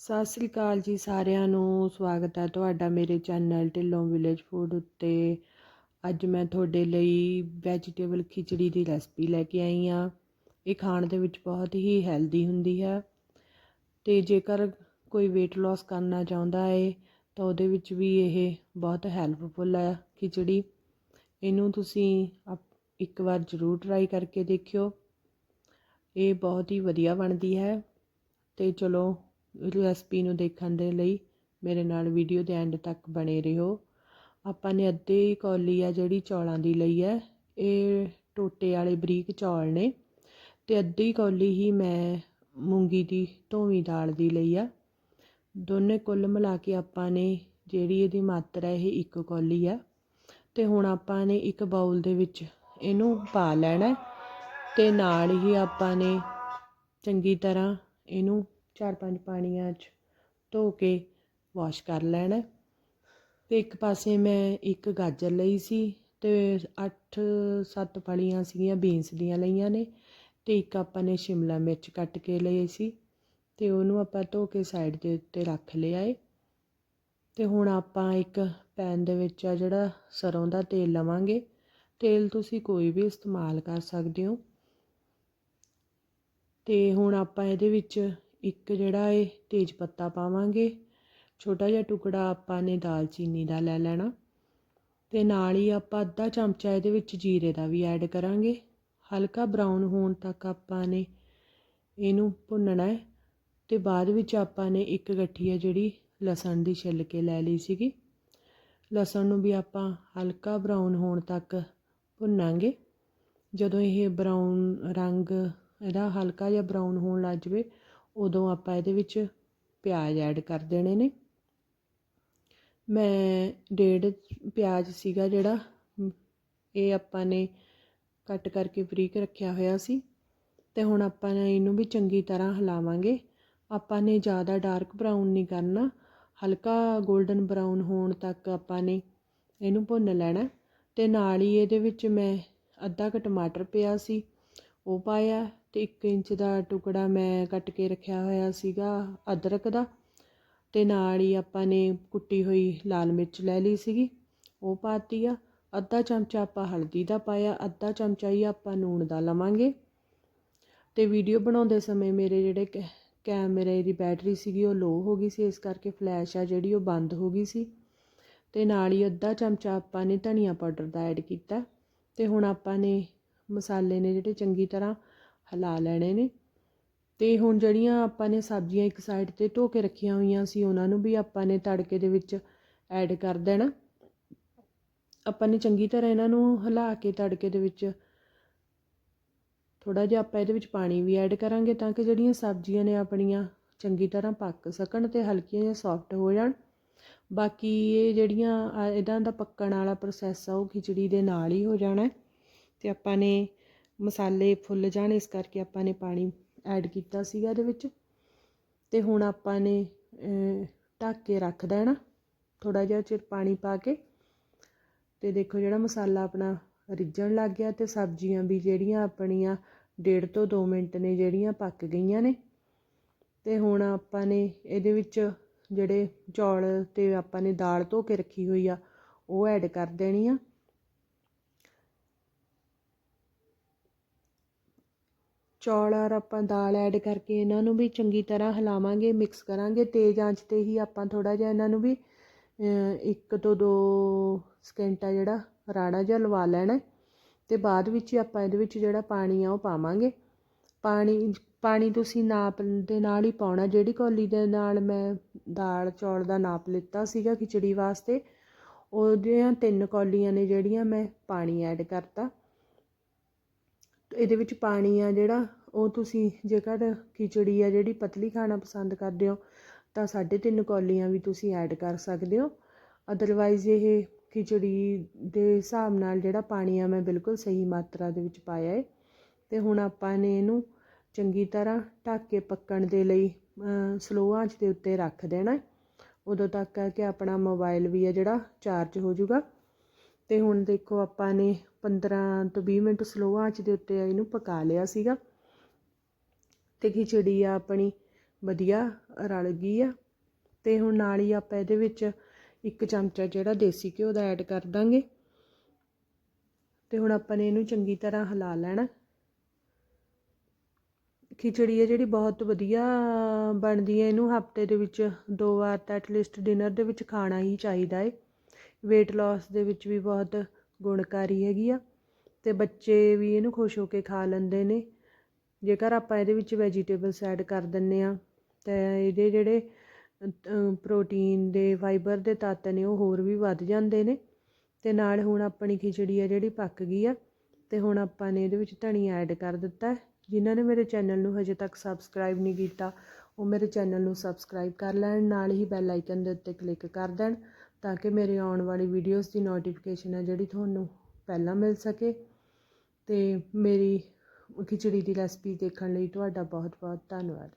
ਸਤਿ ਸ੍ਰੀ ਅਕਾਲ ਜੀ ਸਾਰਿਆਂ ਨੂੰ, ਸਵਾਗਤ ਹੈ ਤੁਹਾਡਾ ਮੇਰੇ ਚੈਨਲ ਢਿੱਲੋਂ ਵਿਲੇਜ ਫੂਡ ਉੱਤੇ। ਅੱਜ ਮੈਂ ਤੁਹਾਡੇ ਲਈ ਵੈਜੀਟੇਬਲ ਖਿਚੜੀ ਦੀ ਰੈਸਪੀ ਲੈ ਕੇ ਆਈ ਹਾਂ। ਇਹ ਖਾਣ ਦੇ ਵਿੱਚ ਬਹੁਤ ਹੀ ਹੈਲਦੀ ਹੁੰਦੀ ਹੈ ਤੇ ਜੇਕਰ ਕੋਈ weight loss ਕਰਨਾ ਚਾਹੁੰਦਾ ਹੈ ਤਾਂ ਉਹਦੇ ਵਿੱਚ ਵੀ ਇਹ ਬਹੁਤ ਹੈਲਪਫੁਲ ਹੈ ਖਿਚੜੀ। ਇਹਨੂੰ ਤੁਸੀਂ ਅਪ- ਇੱਕ ਵਾਰ ਜ਼ਰੂਰ ਟਰਾਈ ਕਰਕੇ ਦੇਖਿਓ। ਇਹ ਬਹੁਤ ਹੀ ਵਧੀਆ ਬਣਦੀ ਹੈ ਤੇ ਚਲੋ ਰੈਸਪੀ ਨੂੰ ਦੇਖਣ ਦੇ ਲਈ ਮੇਰੇ ਨਾਲ ਵੀਡੀਓ ਦੇ ਐਂਡ ਤੱਕ ਬਣੇ ਰਹੋ। ਆਪਾਂ ਨੇ ਅੱਧੀ ਕੌਲੀ ਆ ਜਿਹੜੀ ਚੌਲਾਂ ਦੀ ਲਈ ਹੈ, ਇਹ ਟੋਟੇ ਵਾਲੇ ਬਰੀਕ ਚੌਲ ਨੇ ਤੇ ਅੱਧੀ ਕੌਲੀ ਹੀ ਮੈਂ ਮੂੰਗੀ ਦੀ, ਧੋਵੀਂ ਦਾਲ ਦੀ ਲਈ ਆ। ਦੋਨੇ ਕੁੱਲ ਮਿਲਾ ਕੇ ਆਪਾਂ ਨੇ ਜਿਹੜੀ ਇਹਦੀ ਮਾਤਰਾ ਇਹ ਇੱਕ ਕੌਲੀ ਆ ਤੇ ਹੁਣ ਆਪਾਂ ਨੇ ਇੱਕ ਬਾਉਲ ਦੇ ਵਿੱਚ ਇਹਨੂੰ ਪਾ ਲੈਣਾ ਹੈ ਤੇ ਨਾਲ ਹੀ ਆਪਾਂ ਨੇ ਚੰਗੀ ਤਰ੍ਹਾਂ ਇਹਨੂੰ ਚਾਰ ਪੰਜ ਪਾਣੀਆਂ 'ਚ ਧੋ ਕੇ ਵਾਸ਼ ਕਰ ਲੈਣਾ। ਹੈ। ਇੱਕ ਪਾਸੇ ਮੈਂ ਇੱਕ ਗਾਜਰ ਲਈ ਸੀ ਅਤੇ ਅੱਠ ਸੱਤ ਫਲੀਆਂ ਸੀਗੀਆਂ, ਬੀਨਸ ਦੀਆਂ ਲਈਆਂ ਨੇ ਅਤੇ ਇੱਕ ਆਪਾਂ ਨੇ ਸ਼ਿਮਲਾ ਮਿਰਚ ਕੱਟ ਕੇ ਲਈ ਸੀ ਅਤੇ ਉਹਨੂੰ ਆਪਾਂ ਧੋ ਕੇ ਸਾਈਡ ਦੇ ਉੱਤੇ ਰੱਖ ਲਿਆ ਏ। ਤੇ ਹੁਣ ਆਪਾਂ ਇੱਕ ਪੈਨ ਦੇ ਵਿੱਚ ਆ ਜਿਹੜਾ ਸਰੋਂ ਦਾ ਤੇਲ ਲਵਾਂਗੇ। ਤੇਲ ਤੁਸੀਂ ਕੋਈ ਵੀ ਇਸਤੇਮਾਲ ਕਰ ਸਕਦੇ ਹੋ। ਤੇ ਹੁਣ ਆਪਾਂ ਇਹਦੇ ਵਿੱਚ ਇੱਕ ਜਿਹੜਾ ਇਹ ਤੇਜ ਪੱਤਾ ਪਾਵਾਂਗੇ। ਛੋਟਾ ਜਿਹਾ ਟੁਕੜਾ ਆਪਾਂ ਨੇ ਦਾਲਚੀਨੀ ਦਾ ਲੈ ਲੈਣਾ। ਤੇ ਨਾਲ ਹੀ ਆਪਾਂ ਅੱਧਾ ਚਮਚਾ ਇਹਦੇ ਵਿੱਚ ਜੀਰੇ ਦਾ ਵੀ ਐਡ ਕਰਾਂਗੇ। ਹਲਕਾ ਬਰਾਊਨ ਹੋਣ ਤੱਕ ਆਪਾਂ ਨੇ ਇਹਨੂੰ ਭੁੰਨਣਾ ਹੈ ਤੇ ਬਾਅਦ ਵਿੱਚ ਆਪਾਂ ਨੇ ਇੱਕ ਗੱਠੀ ਹੈ ਜਿਹੜੀ ਲਸਣ ਦੀ ਛਿੱਲ ਕੇ ਲੈ ਲਈ ਸੀਗੀ। ਲਸਣ ਨੂੰ ਵੀ ਆਪਾਂ ਹਲਕਾ ਬਰਾਊਨ ਹੋਣ ਤੱਕ ਭੁੰਨਾਂਗੇ। ਜਦੋਂ ਇਹ ਬਰਾਊਨ ਰੰਗ ਇਹਦਾ ਹਲਕਾ ਜਿਹਾ ਬਰਾਊਨ ਹੋਣ ਲੱਗ ਜਵੇ ਉਦੋਂ ਆਪਾਂ ਇਹਦੇ ਵਿੱਚ ਪਿਆਜ਼ ਐਡ ਕਰ ਦੇਣੇ ਨੇ। ਮੈਂ ਡੇਢ ਪਿਆਜ਼ ਸੀਗਾ ਜਿਹੜਾ, ਇਹ ਆਪਾਂ ਨੇ ਕੱਟ ਕਰਕੇ ਬਰੀਕ ਰੱਖਿਆ ਹੋਇਆ ਸੀ। ਤੇ ਹੁਣ ਆਪਾਂ ਨੇ ਇਹਨੂੰ ਵੀ ਚੰਗੀ ਤਰ੍ਹਾਂ ਹਿਲਾਵਾਂਗੇ। ਆਪਾਂ ਨੇ ਜ਼ਿਆਦਾ ਡਾਰਕ ਬਰਾਊਨ ਨਹੀਂ ਕਰਨਾ, ਹਲਕਾ 골ਡਨ ਬਰਾਊਨ ਹੋਣ ਤੱਕ ਆਪਾਂ ਨੇ ਇਹਨੂੰ ਭੁੰਨ ਲੈਣਾ। ਤੇ ਨਾਲ ਹੀ ਇਹਦੇ ਵਿੱਚ ਮੈਂ ਅੱਧਾ ਕ ਟਮਾਟਰ ਪਿਆ ਸੀ, ਉਹ ਪਾਇਆ। ਅਤੇ ਇੱਕ ਇੰਚ ਦਾ ਟੁਕੜਾ ਮੈਂ ਕੱਟ ਕੇ ਰੱਖਿਆ ਹੋਇਆ ਸੀਗਾ ਅਦਰਕ ਦਾ ਅਤੇ ਨਾਲ ਹੀ ਆਪਾਂ ਨੇ ਕੁੱਟੀ ਹੋਈ ਲਾਲ ਮਿਰਚ ਲੈ ਲਈ ਸੀਗੀ, ਉਹ ਪਾਤੀ ਆ। ਅੱਧਾ ਚਮਚਾ ਆਪਾਂ ਹਲਦੀ ਦਾ ਪਾਇਆ, ਅੱਧਾ ਚਮਚਾ ਹੀ ਆਪਾਂ ਨੂਣ ਦਾ ਲਵਾਂਗੇ। ਤੇ ਵੀਡੀਓ ਬਣਾਉਂਦੇ ਸਮੇਂ ਮੇਰੇ ਜਿਹੜੇ ਕੈ- ਕੈਮਰੇ ਦੀ ਬੈਟਰੀ ਸੀਗੀ ਉਹ ਲੋ ਹੋ ਗਈ ਸੀ, ਇਸ ਕਰਕੇ ਫਲੈਸ਼ ਆ ਜਿਹੜੀ ਉਹ ਬੰਦ ਹੋ ਗਈ ਸੀ। ਤੇ ਨਾਲ ਹੀ ਅੱਧਾ ਚਮਚਾ ਆਪਾਂ ਨੇ ਧਨੀਆ ਪਾਊਡਰ ਦਾ ਐਡ ਕੀਤਾ। ਤੇ ਹੁਣ ਆਪਾਂ ਨੇ ਮਸਾਲੇ ਨੇ ਜਿਹੜੇ ਚੰਗੀ ਤਰ੍ਹਾਂ ਹਿਲਾ ਲੈਣੇ ਨੇ। ਤੇ ਹੁਣ ਜਿਹੜੀਆਂ ਆਪਾਂ ਨੇ ਸਬਜ਼ੀਆਂ ਇੱਕ ਸਾਈਡ ਤੇ ਧੋ ਕੇ ਰੱਖੀਆਂ ਹੋਈਆਂ ਸੀ, ਉਹਨਾਂ ਨੂੰ ਵੀ ਆਪਾਂ ਨੇ ਤੜਕੇ ਦੇ ਵਿੱਚ ਐਡ ਕਰ ਦੇਣਾ। ਆਪਾਂ ਨੇ ਚੰਗੀ ਤਰ੍ਹਾਂ ਇਹਨਾਂ ਨੂੰ ਹਿਲਾ ਕੇ ਤੜਕੇ ਦੇ ਵਿੱਚ ਥੋੜਾ ਜਿਹਾ ਆਪਾਂ ਇਹਦੇ ਵਿੱਚ ਪਾਣੀ ਵੀ ਐਡ ਕਰਾਂਗੇ ਤਾਂ ਕਿ ਜਿਹੜੀਆਂ ਸਬਜ਼ੀਆਂ ਨੇ ਆਪਣੀਆਂ ਚੰਗੀ ਤਰ੍ਹਾਂ ਪੱਕ ਸਕਣ ਤੇ ਹਲਕੀਆਂ ਜਾਂ ਸੌਫਟ ਹੋ ਜਾਣ। ਬਾਕੀ ਇਹ ਜਿਹੜੀਆਂ ਇਹਨਾਂ ਦਾ ਪੱਕਣ ਵਾਲਾ ਪ੍ਰੋਸੈਸ ਆ, ਉਹ ਖਿਚੜੀ ਦੇ ਨਾਲ ਹੀ ਹੋ ਜਾਣਾ। ਹੈ ਤੇ ਆਪਾਂ ਨੇ ਮਸਾਲੇ ਫੁੱਲ ਜਾਣ, ਇਸ ਕਰਕੇ ਆਪਾਂ ਨੇ ਪਾਣੀ ਐਡ ਕੀਤਾ ਸੀਗਾ ਇਹਦੇ ਵਿੱਚ। ਤੇ ਹੁਣ ਆਪਾਂ ਨੇ ਢੱਕ ਕੇ ਰੱਖ ਦੇਣਾ ਥੋੜਾ ਜਿਹਾ ਚਿਰ ਪਾਣੀ ਪਾ ਕੇ। ਤੇ ਦੇਖੋ ਜਿਹੜਾ ਮਸਾਲਾ ਆਪਣਾ ਰਿੱਝਣ ਲੱਗ ਗਿਆ ਤੇ ਸਬਜ਼ੀਆਂ ਵੀ ਜਿਹੜੀਆਂ ਆਪਣੀਆਂ ਡੇਢ ਤੋਂ 2 ਮਿੰਟ ਨੇ ਜਿਹੜੀਆਂ ਪੱਕ ਗਈਆਂ ਨੇ। ਤੇ ਹੁਣ ਆਪਾਂ ਨੇ ਇਹਦੇ ਵਿੱਚ ਜਿਹੜੇ ਚੌਲ ਤੇ ਆਪਾਂ ਨੇ ਦਾਲ ਧੋ ਕੇ ਰੱਖੀ ਹੋਈ ਆ, ਉਹ ਐਡ ਕਰ ਦੇਣੀ ਆ। ਚੌਲ ਔਰ ਆਪਾਂ ਦਾਲ ਐਡ ਕਰਕੇ ਇਹਨਾਂ ਨੂੰ ਵੀ ਚੰਗੀ ਤਰ੍ਹਾਂ ਹਿਲਾਵਾਂਗੇ ਮਿਕਸ ਕਰਾਂਗੇ। ਤੇਜ਼ ਆਂਚ ਤੇ ਹੀ ਆਪਾਂ ਥੋੜ੍ਹਾ ਜਿਹਾ ਇਹਨਾਂ ਨੂੰ ਵੀ ਇੱਕ ਤੋਂ ਦੋ ਸਕਿੰਟ ਆ ਜਿਹੜਾ ਰਾੜਾ ਜਿਹਾ ਲਵਾ ਲੈਣਾ ਅਤੇ ਬਾਅਦ ਵਿੱਚ ਹੀ ਆਪਾਂ ਇਹਦੇ ਵਿੱਚ ਜਿਹੜਾ ਪਾਣੀ ਆ ਉਹ ਪਾਵਾਂਗੇ। ਪਾਣੀ ਪਾਣੀ ਤੁਸੀਂ ਨਾਪ ਦੇ ਨਾਲ ਹੀ ਪਾਉਣਾ। ਜਿਹੜੀ ਕੌਲੀ ਦੇ ਨਾਲ ਮੈਂ ਦਾਲ, ਚੌਲ ਦਾ ਨਾਪ ਲਿੱਤਾ ਸੀਗਾ ਖਿਚੜੀ ਵਾਸਤੇ, ਉਹਦੀਆਂ ਤਿੰਨ ਕੌਲੀਆਂ ਨੇ ਜਿਹੜੀਆਂ ਮੈਂ ਪਾਣੀ ਐਡ ਕਰਤਾ। ਇਹਦੇ ਵਿੱਚ ਪਾਣੀ ਆ ਜਿਹੜਾ, ਉਹ ਤੁਸੀਂ ਜੇਕਰ ਖਿਚੜੀ ਆ ਜਿਹੜੀ ਪਤਲੀ ਖਾਣਾ ਪਸੰਦ ਕਰਦੇ ਹੋ, ਤਾਂ ਸਾਢੇ ਤਿੰਨ ਕੌਲੀਆਂ ਵੀ ਤੁਸੀਂ ਐਡ ਕਰ ਸਕਦੇ ਹੋ। ਅਦਰਵਾਈਜ਼ ਇਹ ਖਿਚੜੀ ਦੇ ਹਿਸਾਬ ਨਾਲ ਜਿਹੜਾ ਪਾਣੀ ਆ, ਮੈਂ ਬਿਲਕੁਲ ਸਹੀ ਮਾਤਰਾ ਦੇ ਵਿੱਚ ਪਾਇਆ ਹੈ ਅਤੇ ਹੁਣ ਆਪਾਂ ਨੇ ਇਹਨੂੰ ਚੰਗੀ ਤਰ੍ਹਾਂ ਢੱਕ ਕੇ ਪੱਕਣ ਦੇ ਲਈ ਸਲੋ ਆਂਚ ਦੇ ਉੱਤੇ ਰੱਖ ਦੇਣਾ ਉਦੋਂ ਤੱਕ ਹੈ ਕਿ ਆਪਣਾ ਮੋਬਾਈਲ ਵੀ ਆ ਜਿਹੜਾ ਚਾਰਜ ਹੋ ਜਾਊਗਾ। ਅਤੇ ਹੁਣ ਦੇਖੋ ਆਪਾਂ ਨੇ 15 ਤੋਂ ਵੀਹ ਮਿੰਟ ਸਲੋ ਆਂਚ ਦੇ ਉੱਤੇ ਇਹਨੂੰ ਪਕਾ ਲਿਆ ਸੀਗਾ। ਅਤੇ ਖਿਚੜੀ ਆ ਆਪਣੀ ਵਧੀਆ ਰਲ ਗਈ ਆ। ਅਤੇ ਹੁਣ ਨਾਲ ਹੀ ਆਪਾਂ ਇਹਦੇ ਵਿੱਚ ਇੱਕ ਚਮਚਾ ਜਿਹੜਾ ਦੇਸੀ ਘਿਓ ਦਾ ਐਡ ਕਰ ਦਾਂਗੇ। ਤੇ ਹੁਣ ਆਪਾਂ ਨੇ ਇਹਨੂੰ ਚੰਗੀ ਤਰ੍ਹਾਂ ਹਿਲਾ ਲੈਣਾ। ਖਿਚੜੀ ਹੈ ਜਿਹੜੀ ਬਹੁਤ ਵਧੀਆ ਬਣਦੀ ਹੈ ਇਹਨੂੰ ਹਫ਼ਤੇ ਦੇ ਵਿੱਚ ਦੋ ਵਾਰ ਤਾਂ ਐਟਲੀਸਟ ਡਿਨਰ ਦੇ ਵਿੱਚ ਖਾਣਾ ਹੀ ਚਾਹੀਦਾ ਹੈ ਵੇਟ ਲੋਸ ਦੇ ਵਿੱਚ ਵੀ ਬਹੁਤ ਗੁਣਕਾਰੀ ਹੈਗੀ ਆ ਅਤੇ ਬੱਚੇ ਵੀ ਇਹਨੂੰ ਖੁਸ਼ ਹੋ ਕੇ ਖਾ ਲੈਂਦੇ ਨੇ। ਜੇਕਰ ਆਪਾਂ ਇਹਦੇ ਵਿੱਚ ਵੈਜੀਟੇਬਲਸ ਐਡ ਕਰ ਦਿੰਦੇ ਆ ਤਾਂ ਇਹਦੇ ਜਿਹੜੇ ਪ੍ਰੋਟੀਨ ਦੇ ਫਾਈਬਰ ਦੇ ਤੱਤ ਨੇ ਉਹ ਹੋਰ ਵੀ ਵੱਧ ਜਾਂਦੇ ਨੇ। ਅਤੇ ਨਾਲ ਹੁਣ ਆਪਣੀ ਖਿਚੜੀ ਆ ਜਿਹੜੀ ਪੱਕ ਗਈ ਆ ਅਤੇ ਹੁਣ ਆਪਾਂ ਨੇ ਇਹਦੇ ਵਿੱਚ ਧਨੀਆ ਐਡ ਕਰ ਦਿੱਤਾ ਜਿਨ੍ਹਾਂ ਨੇ ਮੇਰੇ ਚੈਨਲ ਨੂੰ ਹਜੇ ਤੱਕ ਸਬਸਕ੍ਰਾਈਬ ਨਹੀਂ ਕੀਤਾ, ਉਹ ਮੇਰੇ ਚੈਨਲ ਨੂੰ ਸਬਸਕ੍ਰਾਈਬ ਕਰ ਲੈਣ, ਨਾਲ ਹੀ ਬੈਲ ਆਈਕਨ ਦੇ ਉੱਤੇ ਕਲਿੱਕ ਕਰ ਦੇਣ। ਤਾਂ ਕਿ ਮੇਰੇ ਆਉਣ ਵਾਲੀ ਵੀਡੀਓਜ਼ ਦੀ ਨੋਟੀਫਿਕੇਸ਼ਨ ਹੈ ਜਿਹੜੀ ਤੁਹਾਨੂੰ ਪਹਿਲਾਂ ਮਿਲ ਸਕੇ। ਅਤੇ ਮੇਰੀ ਖਿਚੜੀ ਦੀ ਰੈਸਪੀ ਦੇਖਣ ਲਈ ਤੁਹਾਡਾ ਬਹੁਤ ਬਹੁਤ ਧੰਨਵਾਦ।